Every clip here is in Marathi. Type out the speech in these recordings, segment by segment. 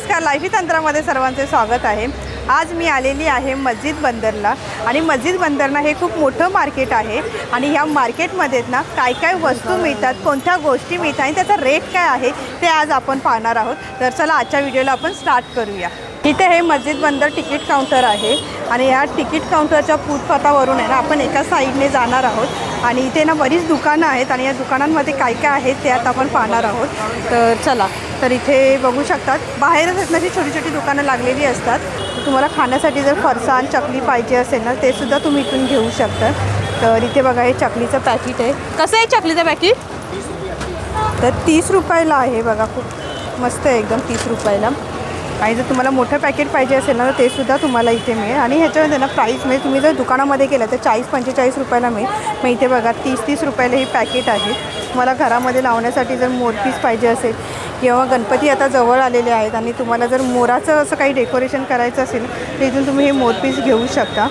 नमस्कार लाईफी तंत्रामध्ये सर्वांचे स्वागत आहे. आज मी आलेली आहे मस्जिद बंदरला. आणि मस्जिद बंदरना हे खूप मोठं मार्केट आहे. आणि ह्या मार्केटमध्ये ना काय काय वस्तू मिळतात कोणत्या गोष्टी मिळतात आणि त्याचा रेट काय आहे ते आज आपण पाहणार आहोत. तर चला आजच्या व्हिडिओला आपण स्टार्ट करूया. इथे हे मस्जिद बंदर तिकीट काउंटर आहे आणि या तिकीट काउंटरच्या फुटपाथावरून आहे ना आपण एका साईडने जाणार आहोत आणि इथे ना बरीच दुकानं आहेत आणि या दुकानांमध्ये काय काय आहेत ते आता आपण पाहणार आहोत. तर चला तर इथे बघू शकतात बाहेरच आहेत ना अशी छोटी छोटी दुकानं लागलेली असतात. तुम्हाला खाण्यासाठी जर फरसाण चकली पाहिजे असेल ना ते सुद्धा तुम्ही इथून घेऊ शकता. तर इथे बघा हे चकलीचं पॅकेट आहे. कसं आहे चकलीचं पॅकेट? तर तीस रुपयाला आहे बघा खूप मस्त आहे एकदम तीस रुपयाला. आणि जर तुम्हाला मोठं पॅकेट पाहिजे असेल ना तर ते सुद्धा तुम्हाला इथे मिळेल. आणि ह्याच्यामध्ये ना प्राईस म्हणजे तुम्ही जर दुकानामध्ये गेलं तर चाळीस पंचेचाळीस रुपयाला मिळेल. मग इथे बघा तीस तीस रुपयाला ही पॅकेट आहे. तुम्हाला घरामध्ये लावण्यासाठी जर मोरपीस पाहिजे असेल किंवा गणपती आता जवळ आलेले आहेत आणि तुम्हाला जर मोराचं असं काही डेकोरेशन करायचं असेल तर इथून तुम्ही हे मोरपीस घेऊ शकता.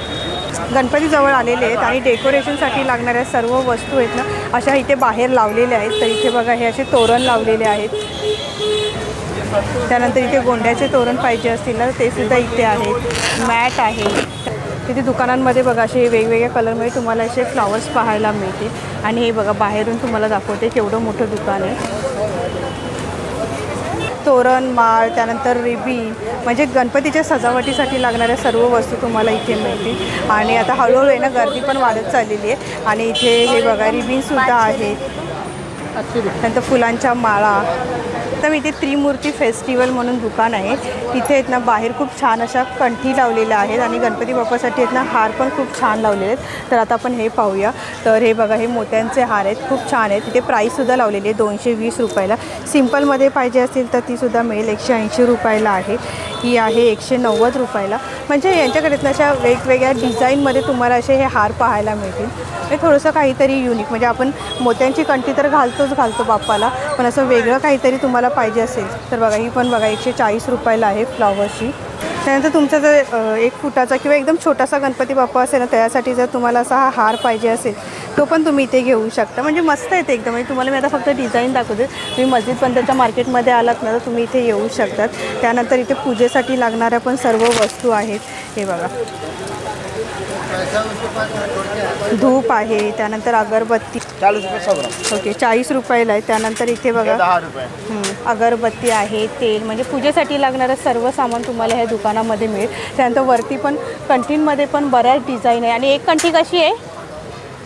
गणपती जवळ आलेले आहेत आणि डेकोरेशनसाठी लागणाऱ्या सर्व वस्तू आहेत ना अशा इथे बाहेर लावलेल्या आहेत. तर इथे बघा हे असे तोरण लावलेले आहेत. त्यानंतर इथे गोंड्याचे तोरण पाहिजे असतील ना ते सुद्धा इथे आहेत. मॅट आहे. तिथे दुकानांमध्ये बघा असे वेगवेगळ्या कलरमध्ये तुम्हाला असे फ्लॉवर्स पाहायला मिळतील. आणि हे बघा बाहेरून तुम्हाला दाखवते केवढं मोठं दुकान आहे. तोरण माळ त्यानंतर रिबीन म्हणजे गणपतीच्या सजावटीसाठी लागणाऱ्या सर्व वस्तू तुम्हाला इथे मिळतील. आणि आता हळूहळू आहे ना गर्दी पण वाढत चाललेली आहे. आणि इथे हे बघा रिबीनसुद्धा आहेत नंतर फुलांच्या माळा. तर इथे त्रिमूर्ती फेस्टिवल म्हणून दुकान आहे. तिथे आहेत ना बाहेर खूप छान अशा कंठी लावलेल्या आहेत आणि गणपती बाप्पासाठी आहेत ना हार पण खूप छान लावलेले आहेत. तर आता आपण हे पाहूया. तर हे बघा हे मोत्यांचे हार आहेत खूप छान आहेत. तिथे प्राईससुद्धा लावलेली आहे दोनशे वीस रुपयाला. सिम्पलमध्ये पाहिजे असेल तर तीसुद्धा मिळेल एकशे ऐंशी रुपयाला आहे. ही आहे एकशे नव्वद रुपयाला. म्हणजे यांच्याकडे ना अशा वेगवेगळ्या डिझाईनमध्ये तुम्हाला असे हे हार पाहायला मिळतील. हे थोडंसं काहीतरी युनिक म्हणजे आपण मोत्यांची कंठी तर घालतोच घालतो बाप्पाला. पण असं वेगळं काहीतरी तुम्हाला पाहिजे असेल तर बघा ही पण बघा एकशे चाळीस रुपयाला आहे फ्लॉवरची. त्यानंतर तुमचा जर एक फुटाचा किंवा एकदम छोटासा गणपती बाप्पा असेल ना त्यासाठी जर तुम्हाला असा हा हार पाहिजे असेल तो पण तुम्ही इथे घेऊ शकता. म्हणजे मस्त येते एकदम. म्हणजे तुम्हाला मी आता फक्त डिझाईन दाखवते. तुम्ही मस्जिद बंदरच्या मार्केटमध्ये आलात ना तर तुम्ही इथे येऊ शकतात. त्यानंतर इथे पूजेसाठी लागणाऱ्या पण सर्व वस्तू आहेत. हे बघा. धूप आहे त्यानंतर अगरबत्ती. चालीस रुपये सौ ग्राम ओके चाळीस रुपयाला आहे. त्यानंतर इथे बघा. दहा रुपये. हं, अगरबत्ती आहे तेल म्हणजे पूजेसाठी लागणारं सर्व सामान तुम्हाला ह्या दुकानामध्ये मिळेल. त्यानंतर वरती पण कंटीनमध्ये पण बऱ्याच डिझाईन आहे. आणि एक कंठी कशी आहे?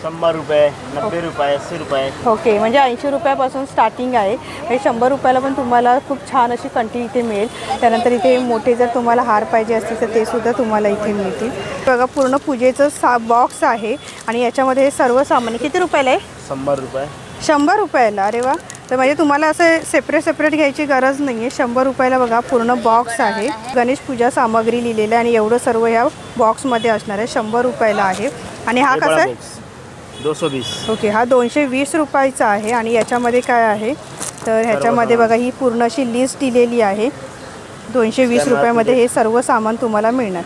शंभर रुपये नब्बे रुपये अस्सी रुपये. ओके म्हणजे ऐंशी रुपयापासून स्टार्टिंग आहे. आणि शंभर रुपयाला पण तुम्हाला खूप छान अशी कंटी इथे मिळेल. त्यानंतर इथे मोठे जर तुम्हाला हार पाहिजे असतील तर ते सुद्धा तुम्हाला इथे मिळतील. बघा पूर्ण पूजेचं सा बॉक्स आहे आणि याच्यामध्ये हे सर्व सामान. किती रुपयाला आहे? शंभर रुपये. शंभर रुपयाला. अरे वा. तर म्हणजे तुम्हाला असं सेपरेट सेपरेट घ्यायची गरज नाही आहे शंभर रुपयाला बघा पूर्ण बॉक्स आहे. गणेश पूजा सामग्री लिहिलेलं आहे आणि एवढं सर्व ह्या बॉक्समध्ये असणार आहे. शंभर रुपयाला आहे. आणि हा हे कसा आहे? बॉक्स दो सौ बीस ओके हा दोनशे वीस रुपयाचा आहे आणि याच्यामध्ये काय आहे? तर ह्याच्यामध्ये बघा ही पूर्ण अशी लिस्ट दिलेली आहे. दोनशे वीस रुपयामध्ये हे सर्व सामान तुम्हाला मिळणार.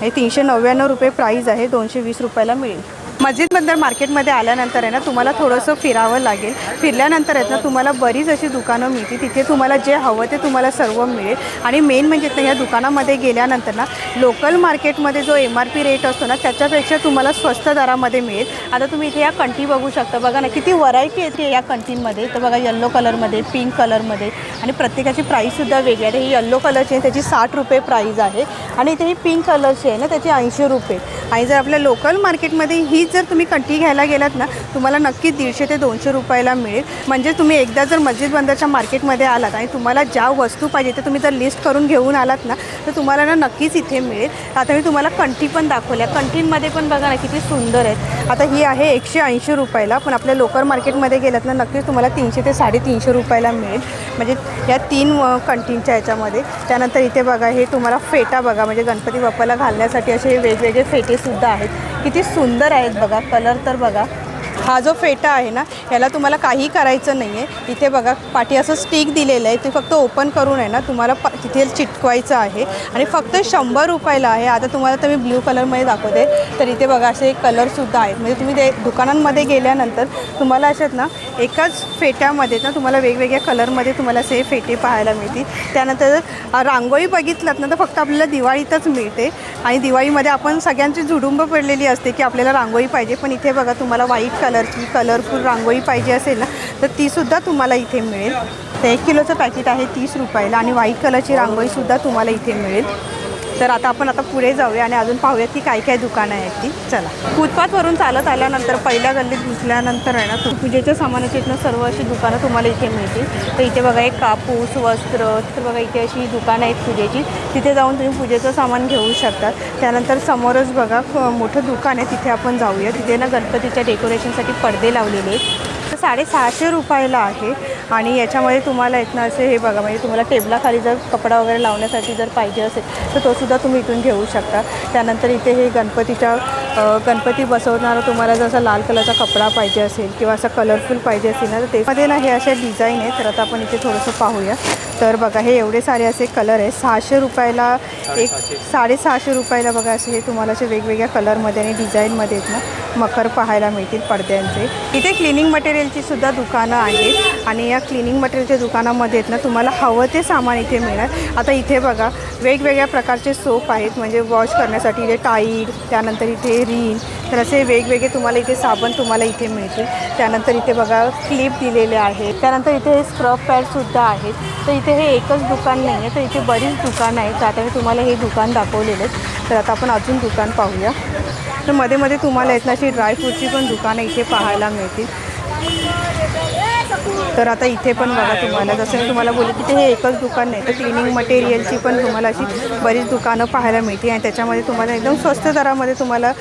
हे तीनशे नव्याण्णव रुपये प्राईज आहे दोनशे वीस रुपयाला मिळेल. मस्जिद बंदर मार्केटमध्ये आल्यानंतर आहे ना तुम्हाला थोडंसं फिरावं लागेल. फिरल्यानंतर आहेत ना तुम्हाला बरीच अशी दुकानं मिळतील. तिथे तुम्हाला जे हवं ते तुम्हाला सर्व मिळेल. आणि मेन म्हणजे ना ह्या दुकानामध्ये गेल्यानंतर ना लोकल मार्केटमध्ये जो एम आर पी रेट असतो ना त्याच्यापेक्षा तुम्हाला स्वस्त दरामध्ये मिळेल. आता तुम्ही इथे या कंटी बघू शकता. बघा ना किती व्हरायटी येते या कंटींमध्ये. तर बघा येल्लो कलरमध्ये पिंक कलरमध्ये आणि प्रत्येकाची प्राईससुद्धा वेगळी आहे. ही येल्लो कलरची आहे त्याची साठ रुपये प्राईज आहे. आणि इथे ही पिंक कलरची आहे ना त्याची ऐंशी रुपये. आणि जर आपल्या लोकल मार्केटमध्ये ही जर तुम्ही कंटी घ्यायला गेलात ना तुम्हाला नक्की दीडशे ते दोनशे रुपयाला मिळेल. म्हणजे तुम्ही एकदा जर मस्जिद बंदरच्या मार्केटमध्ये आलात आणि तुम्हाला ज्या वस्तू पाहिजे ते तुम्ही जर लिस्ट करून घेऊन आलात ना तर तुम्हाला ना नक्कीच इथे मिळेल. आता मी तुम्हाला कंटी पण दाखवल्या कंटींमध्ये पण बघा ना किती सुंदर आहेत. आता ही आहे एकशे ऐंशी रुपयाला पण आपल्या लोकल मार्केटमध्ये गेलात ना नक्कीच तुम्हाला तीनशे ते साडेतीनशे रुपयाला मिळेल. म्हणजे या तीन अ, कंटींच्या याच्यामध्ये. त्यानंतर इथे बघा हे तुम्हाला फेटा बघा म्हणजे गणपती बाप्पाला घालण्यासाठी असे वेगवेगळे फेटेसुद्धा आहेत. किती सुंदर आहेत बघा कलर तर बघा. हा जो फेटा आहे ना याला तुम्हाला काही करायचं नाही आहे इथे बघा पाठी असं स्टिक दिलेलं आहे. ते फक्त ओपन करून आहे ना तुम्हाला प तिथे चिटकवायचं आहे. आणि फक्त शंभर रुपयाला आहे. आता तुम्हाला तर मी ब्ल्यू कलरमध्ये दाखवते. तर इथे बघा असे कलरसुद्धा आहेत. म्हणजे तुम्ही ते दुकानांमध्ये गेल्यानंतर तुम्हाला अशात ना एकाच फेट्यामध्ये ना तुम्हाला वेगवेगळ्या कलरमध्ये तुम्हाला असे फेटे पाहायला मिळतील. त्यानंतर रांगोळी बघितलात ना तर फक्त आपल्याला दिवाळीतच मिळते. आणि दिवाळीमध्ये आपण सगळ्यांची झुडुंब पडलेली असते की आपल्याला रांगोळी पाहिजे. पण इथे बघा तुम्हाला व्हाईट कलरची कलरफुल रांगोळी पाहिजे असेल ना तर तीसुद्धा तुम्हाला इथे मिळेल. तर एक किलोचं पॅकेट आहे तीस रुपयाला आणि व्हाईट कलरची रांगोळीसुद्धा तुम्हाला इथे मिळेल. तर आता आपण आता पुढे जाऊया आणि अजून पाहूयात की काय काय दुकानं आहेत ती. चला. फुटपाथवरून चालत आल्यानंतर पहिल्या गल्लीत घुसल्यानंतर आहे ना पूजेच्या सामानाची इथनं सर्व अशी दुकानं तुम्हाला इथे मिळतील. तर इथे बघा एक कापूस वस्त्र तर बघा इथे अशी दुकानं आहेत पूजेची. तिथे जाऊन तुम्ही पूजेचं सामान घेऊ शकता त्यानंतर समोरच बघा मोठं दुकान आहे तिथे आपण जाऊया. तिथे ना गणपतीच्या डेकोरेशनसाठी पडदे लावलेले आहेत. साडेसहाशे रुपयाला आहे. आणि याच्यामध्ये तुम्हाला इथनं ना असे हे बघा म्हणजे तुम्हाला टेबलाखाली जर कपडा वगैरे लावण्यासाठी जर पाहिजे असेल तर तो सुद्धा तुम्ही इथून घेऊ शकता. त्यानंतर इथे हे गणपतीच्या गणपती बसवणारा तुम्हाला जसा लाल कलरचा कपडा पाहिजे असेल किंवा असा कलरफुल पाहिजे असेल ना तर त्यामध्ये ना हे असे डिझाईन आहे तर आता आपण इथे थोडंसं पाहूया. तर बघा हे एवढे सारे असे कलर आहे सहाशे रुपयाला एक साडेसहाशे. रुपयाला बघा असे हे तुम्हाला असे वेगवेगळ्या कलरमध्ये आणि डिझाईनमध्ये आहेत ना मखर पाहायला मिळतील पडद्यांचे. इथे क्लिनिंग मटेरियलची सुद्धा दुकानं आहेत आणि या क्लिनिंग मटेरियलच्या दुकानामध्ये आहेत ना तुम्हाला हवं ते सामान इथे मिळणार आता इथे बघा वेगवेगळ्या प्रकारचे सोप आहेत म्हणजे वॉश करण्यासाठी इथे टाईड त्यानंतर इथे रीन तर असे वेगवेगळे तुम्हाला इथे साबण तुम्हाला इथे मिळतील. त्यानंतर इथे बघा क्लिप दिलेले आहेत. त्यानंतर इथे स्क्रब पॅडसुद्धा आहेत. तर इथे हे एकच दुकान नाही आहे तर इथे बरीच दुकानं आहेत. तर आता मी तुम्हाला हे दुकान दाखवलेलं आहे. तर आता आपण अजून दुकान पाहूया. तर मध्ये मध्ये तुम्हाला आहेत ना अशी ड्रायफ्रूटची पण दुकानं इथे पाहायला मिळतील. तर आता इथे पण बघा तुम्हाला जसं मी तुम्हाला बोलले की ते हे एकच दुकान नाही तर क्लिनिंग मटेरियलची पण तुम्हाला अशी बरीच दुकानं पाहायला मिळतील. आणि त्याच्यामध्ये तुम्हाला एकदम स्वस्त दरामध्ये तुम्हाला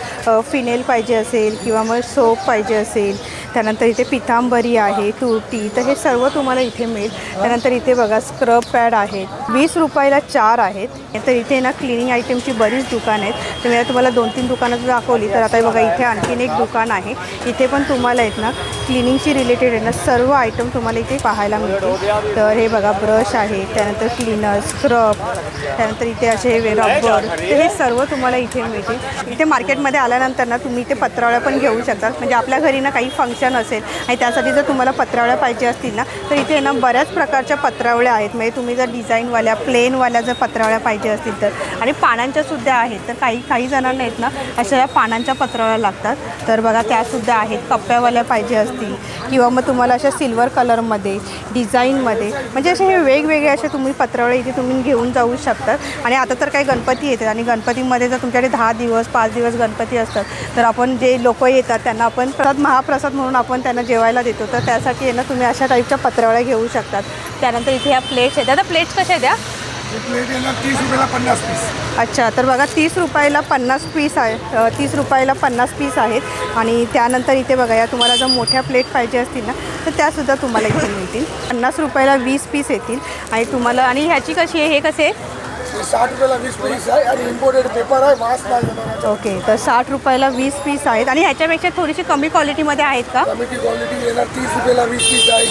फिनेल पाहिजे असेल किंवा मग सोप पाहिजे असेल त्यानंतर इथे पितांबरी आहे तुरटी तर हे सर्व तुम्हाला इथे मिळेल. त्यानंतर इथे बघा स्क्रब पॅड आहेत वीस रुपयाला चार आहेत. तर इथे ना क्लिनिंग आयटमची बरीच दुकानं आहेत. तर मी तुम्हाला दोन तीन दुकानं जर दाखवली तर आता बघा इथे आणखीन एक दुकान आहे. इथे पण तुम्हाला आहेत ना क्लिनिंगची रिलेटेड आहे ना सर्व आयटम तुम्हाला इथे पाहायला मिळतील. तर हे बघा ब्रश आहे त्यानंतर क्लिनर स्क्रब त्यानंतर इथे असे हे रबर तर हे सर्व तुम्हाला इथे मिळतील. इथे मार्केटमध्ये आल्यानंतर ना तुम्ही इथे पत्रावळ्या पण घेऊ शकता. म्हणजे आपल्या घरी ना काही फंक्शन असेल आणि त्यासाठी जर तुम्हाला पत्रावळ्या पाहिजे असतील ना तर इथे ना बऱ्याच प्रकारच्या पत्रावळ्या आहेत. म्हणजे तुम्ही जर डिझाईनवाल्या प्लेनवाल्या जर पत्रावळ्या पाहिजे असतील तर. आणि पानांच्या सुद्धा आहेत. तर काही काही जणांना आहेत ना अशा या पानांच्या पत्रावळ्या लागतात. तर बघा त्यासुद्धा आहेत. कप्प्यावाल्या पाहिजे असतील. किंवा मग तुम्हाला अशा सिल्वर कलरमध्ये डिझाईनमध्ये म्हणजे असे हे वेगवेगळे असे तुम्ही पत्रावळे इथे तुम्ही घेऊन जाऊ शकतात आणि आता तर काही गणपती येतात. आणि गणपतीमध्ये जर तुमच्याकडे दहा दिवस पाच दिवस गणपती असतात तर आपण जे लोक येतात त्यांना आपण प्रसाद महाप्रसाद म्हणून आपण त्यांना जेवायला देतो. तर त्यासाठी आहे ना तुम्ही अशा टाईपच्या पत्रावळ्या घेऊ शकतात. त्यानंतर इथे ह्या प्लेट्स आहेत. आता प्लेट्स कशा आहेत या एक प्लेट येणार तीस रुपयाला पन्नास पीस अच्छा तर बघा तीस रुपयाला पन्नास पीस आहे तीस रुपयाला पन्नास पीस आहेत. आणि त्यानंतर इथे बघा या तुम्हाला जर मोठ्या प्लेट पाहिजे असतील ना तर त्यासुद्धा तुम्हाला इथे मिळतील. पन्नास रुपयाला वीस पीस येतील. आणि तुम्हाला आणि ह्याची कशी आहे हे कसे? साठ रुपयाला वीस पीस आहे आणि इम्पोर्टेड पेपर आहे मास्क नाही येणार. ओके तर साठ रुपयाला वीस पीस आहेत. आणि ह्याच्यापेक्षा थोडीशी कमी क्वालिटीमध्ये आहेत का? कमिटी क्वालिटी येणार. तीस रुपयाला वीस पीस आहे.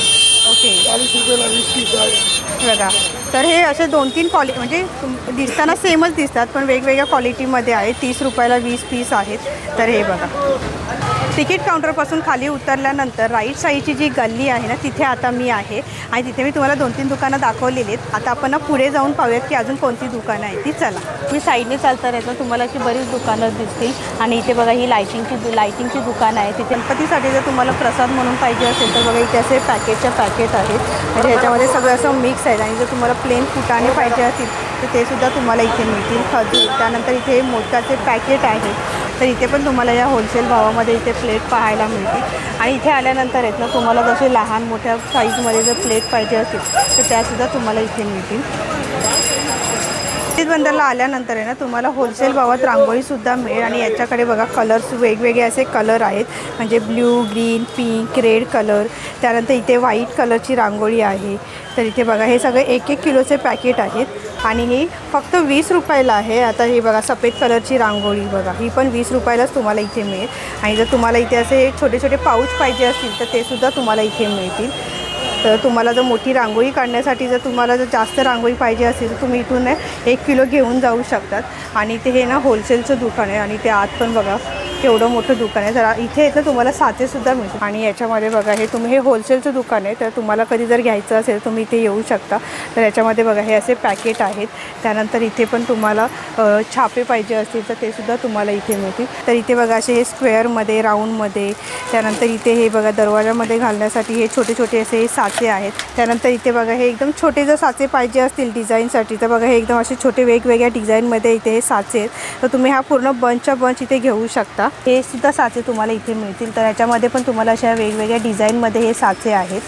ओके चाळीस रुपयाला वीस पीस आहे. बघा तर हे असे दोन तीन क्वालि म्हणजे तुम- दिसताना सेमच दिसतात पण वेगवेगळ्या क्वालिटीमध्ये आहे. तीस रुपयाला वीस पीस आहेत. तर हे बघा. तिकीट काउंटरपासून खाली उतरल्यानंतर राईट साईडची जी गल्ली आहे ना तिथे आता मी आहे. आणि तिथे मी तुम्हाला दोन तीन दुकानं दाखवलेली आहेत. आता आपण ना पुढे जाऊन पाहूयात की अजून कोणती दुकानं आहेत. ती चला. मी साईडने चालता येतो तुम्हाला अशी बरीच दुकानं दिसतील. आणि इथे बघा ही लायटिंगची दु लायटिंगची दुकानं आहे. तिथे गणपतीसाठी जर तुम्हाला प्रसाद म्हणून पाहिजे असेल तर बघा इथे असे पॅकेटच्या पॅकेट आहेत. म्हणजे ह्याच्यामध्ये सगळं असं मिक्स आहे आणि जर तुम्हाला प्लेन फुटाणे पाहिजे असतील तर ते सुद्धा तुम्हाला इथे मिळतील. खजूर त्यानंतर इथे मोदकाचे पॅकेट आहेत. तर इथे पण तुम्हाला या होलसेल भावामध्ये इथे प्लेट पाहायला मिळतील. आणि इथे आल्यानंतर आहेत ना तुम्हाला जसे लहान मोठ्या साईजमध्ये जर प्लेट पाहिजे असेल तर त्यासुद्धा तुम्हाला इथे मिळतील. मस्जिद बंदरला आल्यानंतर आहे ना तुम्हाला होलसेल भावात रांगोळीसुद्धा मिळेल. आणि याच्याकडे बघा कलर्स वेगवेगळे असे कलर आहेत. म्हणजे blue green pink red colour त्यानंतर इथे व्हाईट कलरची रांगोळी आहे. तर इथे बघा हे सगळे एक एक किलोचे पॅकेट आहेत. आणि ही फक्त वीस रुपयाला आहे. आता ही बघा सफेद कलरची रांगोळी बघा. ही पण वीस रुपयालाच तुम्हाला इथे मिळेल. आणि जर तुम्हाला इथे असे छोटे छोटे पाऊच पाहिजे असतील तर ते सुद्धा तुम्हाला इथे मिळतील. तर तुम्हाला जर मोठी रांगोळी काढण्यासाठी जर तुम्हाला जर जास्त रांगोळी पाहिजे असेल तर तुम्ही इथून एक किलो घेऊन जाऊ शकतात. आणि ते हे ना होलसेलचं दुकान आहे. आणि ते आत पण बघा केवढं मोठं दुकान आहे. तर इथे येतं तुम्हाला साचेसुद्धा मिळतील. आणि याच्यामध्ये बघा हे तुम्ही हे होलसेलचं दुकान आहे तर तुम्हाला कधी जर घ्यायचं असेल तुम्ही इथे येऊ शकता. तर याच्यामध्ये बघा हे असे पॅकेट आहेत. त्यानंतर इथे पण तुम्हाला छापे पाहिजे असतील तर ते सुद्धा तुम्हाला इथे मिळतील. तर इथे बघा असे हे स्क्वेअरमध्ये राऊंडमध्ये त्यानंतर इथे हे बघा दरवाजामध्ये घालण्यासाठी हे छोटे छोटे असे हे साचे आहेत. त्यानंतर इथे बघा हे एकदम छोटे जर साचे पाहिजे असतील डिझाईनसाठी तर बघा हे एकदम असे छोटे वेगवेगळ्या डिझाईनमध्ये इथे हे साचे आहेत. तर तुम्ही हा पूर्ण बंचच्या बंच इथे घेऊ शकता. हे सुद्धा साचे तुम्हाला इथे मिळतील. तर याच्यामध्ये पण तुम्हाला अशा वेगवेगळ्या डिझाईनमध्ये हे साचे आहेत.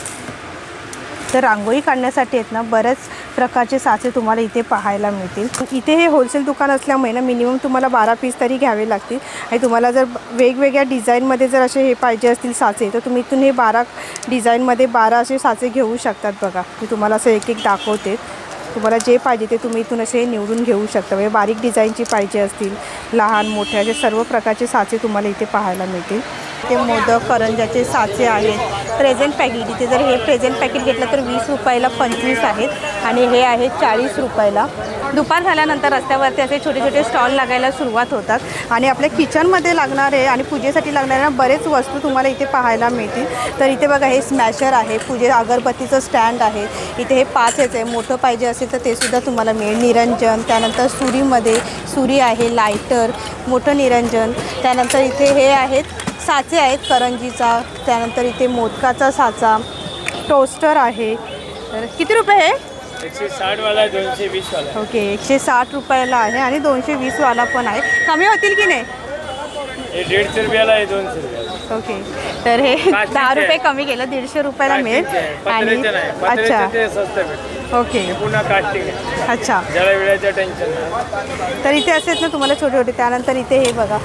तर रांगोळी काढण्यासाठी आहेत ना बऱ्याच प्रकारचे साचे तुम्हाला इथे पाहायला मिळतील. इथे हे होलसेल दुकान असल्यामुळे ना मिनिमम तुम्हाला बारा पीस तरी घ्यावे लागतील. आणि तुम्हाला जर वेगवेगळ्या डिझाईनमध्ये जर असे हे पाहिजे असतील साचे तर तुम्ही इथून हे बारा डिझाईनमध्ये बारा असे साचे घेऊ शकतात बघा. मी तुम्हाला असं एक एक दाखवते. तुम्हाला जे पाहिजे ते तुम्ही इथून असे निवडून घेऊ शकता. म्हणजे बारीक डिझाईनची पाहिजे असतील लहान मोठे असे सर्व प्रकारचे साचे तुम्हाला इथे पाहायला मिळतील. ते मोदक करंजाचे साचे आहेत. प्रेझेंट पॅकेट इथे जर हे प्रेझेंट पॅकेट घेतलं तर वीस रुपयाला पंचवीस आहेत. आणि हे आहेत चाळीस रुपयाला. दुपार झाल्यानंतर रस्त्यावरती असे छोटे छोटे स्टॉल लागायला सुरुवात होतात. आणि आपल्या किचनमध्ये लागणारे आणि पूजेसाठी लागणाऱ्या बरेच वस्तू तुम्हाला इथे पाहायला मिळतील. तर इथे बघा हे स्मॅशर आहे. पूजे अगरबत्तीचं स्टँड आहे. इथे हे पाच ह्याचं आहे. मोठं पाहिजे असेल तर ते सुद्धा तुम्हाला मिळेल. निरंजन त्यानंतर सुरीमध्ये सुरी आहे लायटर मोठं निरंजन. त्यानंतर इथे हे आहेत साचे आहेत करंजीचा त्यानंतर इथे मोदकाचा साचा टोस्टर आहे. तर किती रुपये हे? एकशे साठ वाला आहे दोनशे वीस वाला आहे. ओके एकशे साठ रुपयाला आहे आणि दोनशे वीसवाला पण आहे. कमी होतील की नाही? हे दीडशे रुपयाला आहे दोनशे रुपयाला. ओके तर हे काचेचे दहा रुपये आहे. कमी केलं दीडशे रुपयाला मिळेल. आणि पत्र्याचे नाही अच्छा. पत्र्याचे ते स्वस्त भेटते ओके. पुन्हा कास्टिंग आहे अच्छा. जरा वेळेचं टेन्शन नाही. तर इथे असेच ना तुम्हाला छोटे छोटे त्यानंतर इथे हे बघा.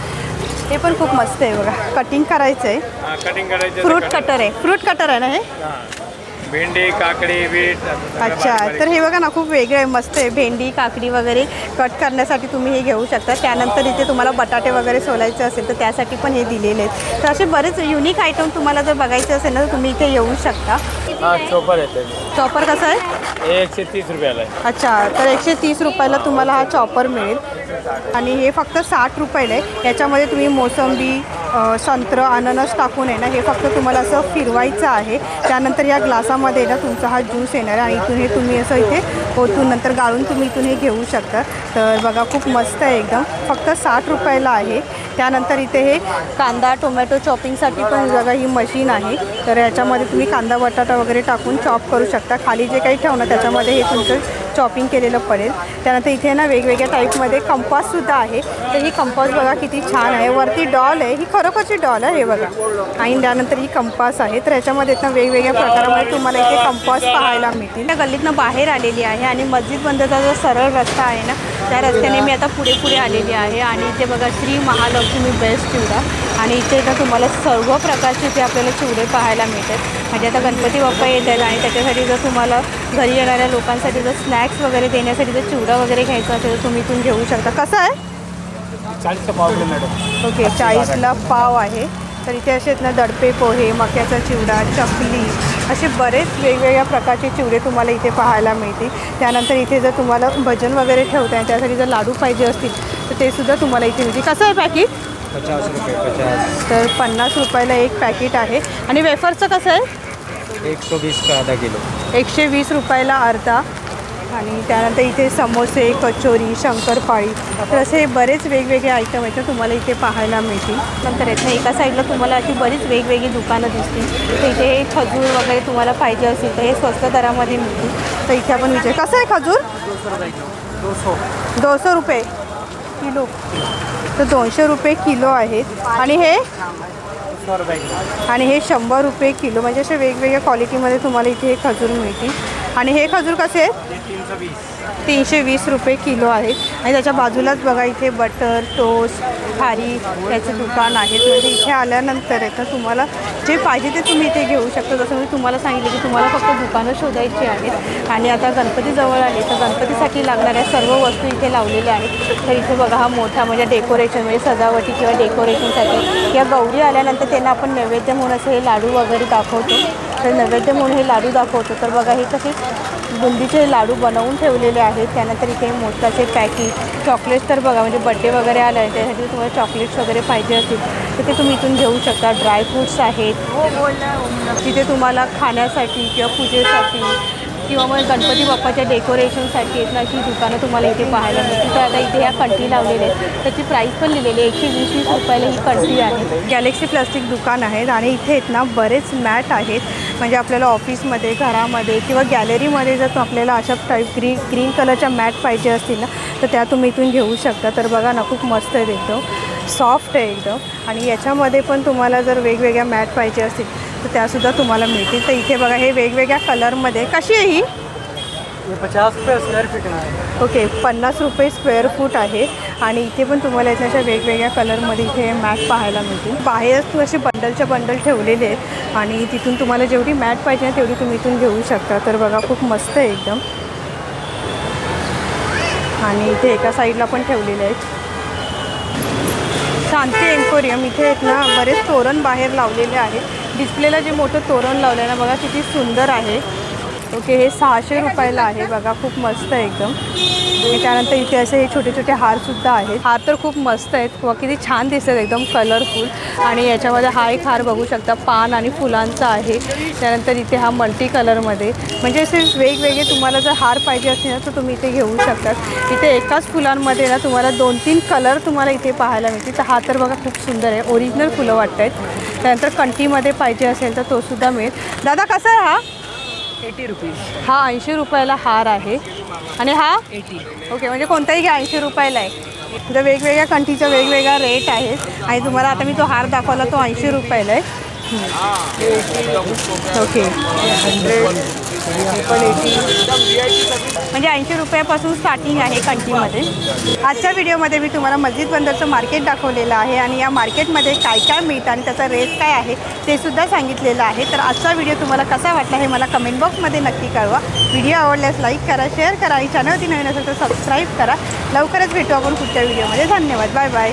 हे पण खूप मस्त आहे बघा. कटिंग करायचं आहे. कटिंग करायचं फ्रूट कटर आहे. फ्रूट कटर आहे ना हे? भेंडी काकडी बीट असं सगळं अच्छा बारीक बारीक. तर हे बघा ना खूप वेगळं आहे. मस्त आहे. भेंडी काकडी वगैरे कट करण्यासाठी तुम्ही हे घेऊ शकता. त्यानंतर इथे तुम्हाला बटाटे वगैरे सोलायचे असेल तर त्यासाठी पण हे दिलेले आहेत. तर असे बरेच युनिक आयटम तुम्हाला जर बघायचे असेल ना तर तुम्ही इथे येऊ शकता. हा चोपर येते चॉपर कसं आहे? हे एकशे तीस रुपयाला आहे. अच्छा तर एकशे तीस रुपयाला तुम्हाला हा चॉपर मिळेल. आणि हे फक्त साठ रुपयाला आहे. याच्यामध्ये तुम्ही मोसंबी संत्र अननस टाकून आहे ना हे फक्त तुम्हाला असं फिरवायचं आहे. त्यानंतर या ग्लासामध्ये ना तुमचा हा ज्यूस येणार आहे आणि इथून हे तुम्ही असं इथे ओतून नंतर गाळून तुम्ही इथून हे घेऊ शकता. तर बघा खूप मस्त आहे एकदम. फक्त साठ रुपयाला आहे. त्यानंतर इथे हे कांदा टोमॅटो चॉपिंगसाठी पण बघा ही मशीन आहे. तर याच्यामध्ये तुम्ही कांदा बटाटा वगैरे टाकून चॉप करू शकता. खाली जे काही ठेवणं त्याच्यामध्ये हे तुमचं चॉपिंग केलेलं पडेल. त्यानंतर इथे ना वेगवेगळ्या टाईपमध्ये कंपाससुद्धा आहे. तर ही कंपास बघा किती छान आहे. वरती डॉल आहे. ही खरोखरची डॉल आहे हे बघा. आणि त्यानंतर ही कंपास आहे. तर याच्यामध्ये ना वेगवेगळ्या प्रकारामध्ये तुम्हाला इथे कंपास पाहायला मिळतील. त्या गल्लीतनं बाहेर आलेली आहे आणि मस्जिद बंदचा जो सरळ रस्ता आहे ना त्या रस्त्याने मी आता पुढे पुढे आलेली आहे आणि इथे बघा श्री महालक्ष्मी बेस्ट चिवडा. आणि इथे ना तुम्हाला सर्व प्रकारचे इथे आपल्याला चिवडे पाहायला मिळतात. म्हणजे आता गणपती बाप्पा येत आहेत आणि त्याच्यासाठी जर तुम्हाला घरी येणाऱ्या लोकांसाठी जर स्नॅक्स वगैरे देण्यासाठी जर चिवडा वगैरे घ्यायचा असेल तर तुम्ही इथून घेऊ शकता. कसं आहे? पाव मॅडम. ओके चाळीसला पाव आहे. तर इथे असे आहेत ना दडपे पोहे मक्याचा चिवडा चकली असे बरेच वेगवेगळ्या प्रकारचे चिवडे तुम्हाला इथे पाहायला मिळतील. त्यानंतर इथे जर तुम्हाला भजन वगैरे ठेवता आहे त्यासाठी जर लाडू पाहिजे असतील तर ते सुद्धा तुम्हाला इथे मिळतील. कसं आहे पॅकेट पचास रुपये पचास. तर पन्नास रुपयाला एक पॅकेट आहे. आणि वेफरचं कसं आहे? का किलो. एकशे वीस रुपयाला अर्धा. आणि त्यानंतर इथे समोसे कचोरी शंकरपाळी तर असे बरेच वेगवेगळे आयटम आहेत ना तुम्हाला इथे पाहायला मिळतील. नंतर इथे एका साईडला तुम्हाला अशी बरीच वेगवेगळी दुकानं दिसतील. तर इथे हे खजूर वगैरे तुम्हाला पाहिजे असेल तर हे स्वस्त दरामध्ये मिळतील. तर इथे आपण विचार कसं आहे खजूर? दोनशे रुपये. किलो. तर दोनशे रुपये किलो आहेत. आणि हे? आणि हे शंभर रुपये किलो. म्हणजे असे वेगवेगळ्या क्वालिटीमध्ये तुम्हाला इथे हे खजूर मिळतील. आणि हे खजूर कसे आहेत? तीनशे वीस रुपये किलो आहेत. आणि त्याच्या बाजूलाच बघा इथे बटर टोस्ट खारी याचं दुकान आहेत म्हणजे इथे आल्यानंतर आहे तर तुम्हाला जे पाहिजे ते तुम्ही इथे घेऊ शकता. जसं मी तुम्हाला सांगितलं की तुम्हाला फक्त दुकानं शोधायची आहेत. आणि आता गणपती जवळ आले तर गणपतीसाठी लागणाऱ्या सर्व वस्तू इथे लावलेल्या आहेत. तर इथे बघा हा मोठा म्हणजे डेकोरेशन म्हणजे सजावटी किंवा डेकोरेशनसाठी या गौरी आल्यानंतर त्यांना आपण नैवेद्य म्हणून असे हे लाडू वगैरे दाखवतो. तर नैवेद्य म्हणून हे लाडू दाखवतो. तर बघा हे कसे बुंदीचे लाडू बनवून ठेवलेले आहेत. त्यानंतर इथे मोदकाचे पॅकेट चॉकलेट्स तर बघा म्हणजे बड्डे वगैरे आलं आहे त्यासाठी तुम्हाला चॉकलेट्स वगैरे पाहिजे असतील तर ते तुम्ही इथून घेऊ शकता. ड्रायफ्रूट्स आहेत. तिथे तुम्हाला खाण्यासाठी किंवा पूजेसाठी किंवा मग गणपती बाप्पाच्या डेकोरेशनसाठी आहेत ना अशी दुकानं तुम्हाला इथे पाहायला मिळतील. तर आता इथे ह्या कंटी लावलेल्या आहेत. त्याची प्राईस पण लिहिलेली आहे. एकशे वीस वीस रुपयाला ही कंटी आहे. गॅलेक्सी प्लास्टिक दुकान आहेत आणि इथे आहेत ना बरेच मॅट आहेत. म्हणजे आपल्याला ऑफिसमध्ये घरामध्ये किंवा गॅलरीमध्ये जर आपल्याला अशा टाईप ग्रीन ग्रीन कलरच्या मॅट पाहिजे असतील ना तर त्या तुम्ही इथून घेऊ शकता. तर बघा ना खूप मस्त आहेत एकदम. सॉफ्ट आहे एकदम. आणि याच्यामध्ये पण तुम्हाला जर वेगवेगळ्या मॅट पाहिजे असतील तर त्यासुद्धा तुम्हाला मिळतील. तर इथे बघा हे वेगवेगळ्या कलरमध्ये कशी आहे ही? पचास रुपये स्क्वेअर फीट आहे. ओके पन्नास रुपये स्क्वेअर फूट आहे. आणि इथे पण तुम्हाला याच्या अशा वेगवेगळ्या कलरमध्ये इथे मॅट पाहायला मिळतील. बाहेरच तू असे बंडलच्या बंडल ठेवलेले आहेत. आणि तिथून तुम्हाला जेवढी मॅट पाहिजे तेवढी तुम्ही इथून घेऊ शकता. तर बघा खूप मस्त आहे एकदम. आणि इथे एका साईडला पण ठेवलेले आहेत. शांती एम्पोरियम इथे आहेत ना बरेच तोरण बाहेर लावलेले आहेत. डिस्प्लेला जे मोठं तोरण लावलं आहे ना बघा किती सुंदर आहे. ओके हे सहाशे रुपयाला आहे. बघा खूप मस्त आहे एकदम. आणि त्यानंतर इथे असे हे छोटे छोटे हारसुद्धा आहेत. हार तर खूप मस्त आहेत. किंवा किती छान दिसत एकदम कलरफुल आणि याच्यामध्ये हा एक हार बघू शकता पान आणि फुलांचा आहे. त्यानंतर इथे हा मल्टी कलरमध्ये म्हणजे असे वेगवेगळे तुम्हाला जर हार पाहिजे असतील ना तर तुम्ही इथे घेऊ शकतात. इथे एकाच फुलांमध्ये ना तुम्हाला दोन तीन कलर तुम्हाला इथे पाहायला मिळतील. तर हा तर बघा खूप सुंदर आहे. ओरिजिनल फुलं वाटत आहेत. त्यानंतर कंटीमध्ये पाहिजे असेल तर तोसुद्धा मिळेल. दादा कसा आहे हा? एटी रुपीज हा ऐंशी रुपयाला हार आहे. आणि हा? एटी ओके म्हणजे कोणताही घ्या ऐंशी रुपयाला आहे. तर वेगवेगळ्या कंठीचा वेगवेगळा रेट आहे. आणि तुम्हाला आता मी तो हार दाखवला तो ऐंशी रुपयाला आहे. ओके म्हणजे ऐंशी रुपयापासून स्टार्टिंग आहे कंटीमध्ये आजच्या व्हिडिओमध्ये मी तुम्हाला मस्जिद बंदरचं मार्केट दाखवलेलं आहे आणि या मार्केटमध्ये काय काय मिळतं आणि त्याचा रेट काय आहे ते सुद्धा सांगितलेलं आहे. तर आजचा व्हिडिओ तुम्हाला कसा वाटला हे मला कमेंट बॉक्समध्ये नक्की कळवा. व्हिडिओ आवडल्यास लाईक करा शेअर करा आणि चॅनलवरती नवीन असेल तर सबस्क्राईब करा. लवकरच भेटू आपण पुढच्या व्हिडिओमध्ये धन्यवाद. Bye bye